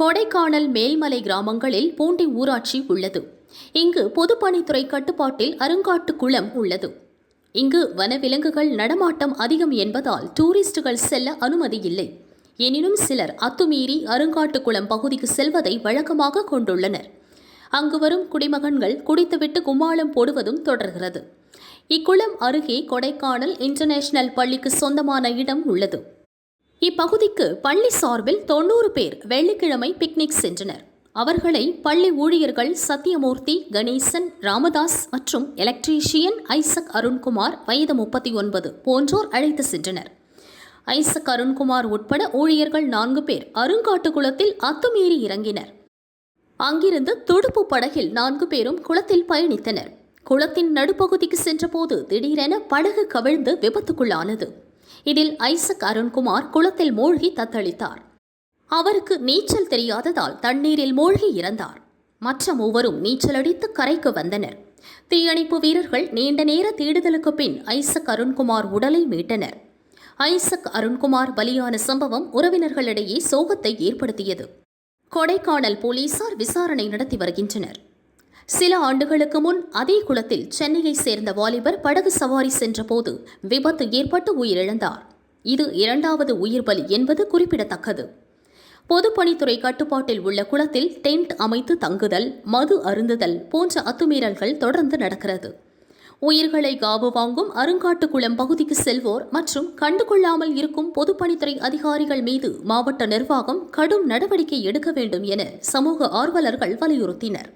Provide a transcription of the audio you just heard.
கொடைக்கானல் மேல்மலை கிராமங்களில் பூண்டி ஊராட்சி உள்ளது. இங்கு பொதுப்பணித்துறை கட்டுப்பாட்டில் அருங்காட்டு குளம் உள்ளது. இங்கு வனவிலங்குகள் நடமாட்டம் அதிகம் என்பதால் டூரிஸ்டுகள் செல்ல அனுமதி இல்லை. எனினும் சிலர் அத்துமீறி அருங்காட்டுக்குளம் பகுதிக்கு செல்வதை வழக்கமாக கொண்டுள்ளனர். அங்கு வரும் குடிமகன்கள் குடித்துவிட்டு கும்மாளம் போடுவதும் தொடர்கிறது. இக்குளம் அருகே கொடைக்கானல் இன்டர்நேஷனல் பள்ளிக்கு சொந்தமான இடம் உள்ளது. இப்பகுதிக்கு பள்ளி சார்பில் தொண்ணூறு பேர் வெள்ளிக்கிழமை பிக்னிக் சென்றனர். அவர்களை பள்ளி ஊழியர்கள் சத்யமூர்த்தி கணேசன் ராமதாஸ் மற்றும் எலக்ட்ரீஷியன் ஐசக் அருண்குமார் வயது முப்பத்தி ஒன்பது போன்றோர் அழைத்து சென்றனர். ஐசக் அருண்குமார் உட்பட ஊழியர்கள் நான்கு பேர் அருங்காட்டுக்குளத்தில் அத்துமீறி இறங்கினர். அங்கிருந்து துடுப்பு படகில் நான்கு பேரும் குளத்தில் பயணித்தனர். குளத்தின் நடுப்பகுதிக்கு சென்றபோது திடீரென படகு கவிழ்ந்து விபத்துக்குள்ளானது. இதில் ஐசக் அருண்குமார் குளத்தில் மூழ்கி தத்தளித்தார். அவருக்கு நீச்சல் தெரியாததால் தண்ணீரில் மூழ்கி இறந்தார். மற்ற மூவரும் நீச்சலடித்து கரைக்கு வந்தனர். தீயணைப்பு வீரர்கள் நீண்ட நேர தேடுதலுக்கு பின் ஐசக் அருண்குமார் உடலை மீட்டனர். ஐசக் அருண்குமார் பலியான சம்பவம் உறவினர்களிடையே சோகத்தை ஏற்படுத்தியது. கொடைக்கானல் போலீசார் விசாரணை நடத்தி வருகின்றனர். சில ஆண்டுகளுக்கு முன் அதே குளத்தில் சென்னையை சேர்ந்த வாலிபர் படகு சவாரி சென்றபோது விபத்து ஏற்பட்டு உயிரிழந்தார். இது இரண்டாவது உயிர் பலி என்பது குறிப்பிடத்தக்கது. பொதுப்பணித்துறை கட்டுப்பாட்டில் உள்ள குளத்தில் டென்ட் அமைத்து தங்குதல் மது அருந்துதல் போன்ற அத்துமீறல்கள் தொடர்ந்து நடக்கிறது. உயிர்களை காவு வாங்கும் அருங்காட்டுக்குளம் பகுதிக்கு செல்வோர் மற்றும் கண்டுகொள்ளாமல் இருக்கும் பொதுப்பணித்துறை அதிகாரிகள் மீது மாவட்ட நிர்வாகம் கடும் நடவடிக்கை எடுக்க வேண்டும் என சமூக ஆர்வலர்கள் வலியுறுத்தினர்.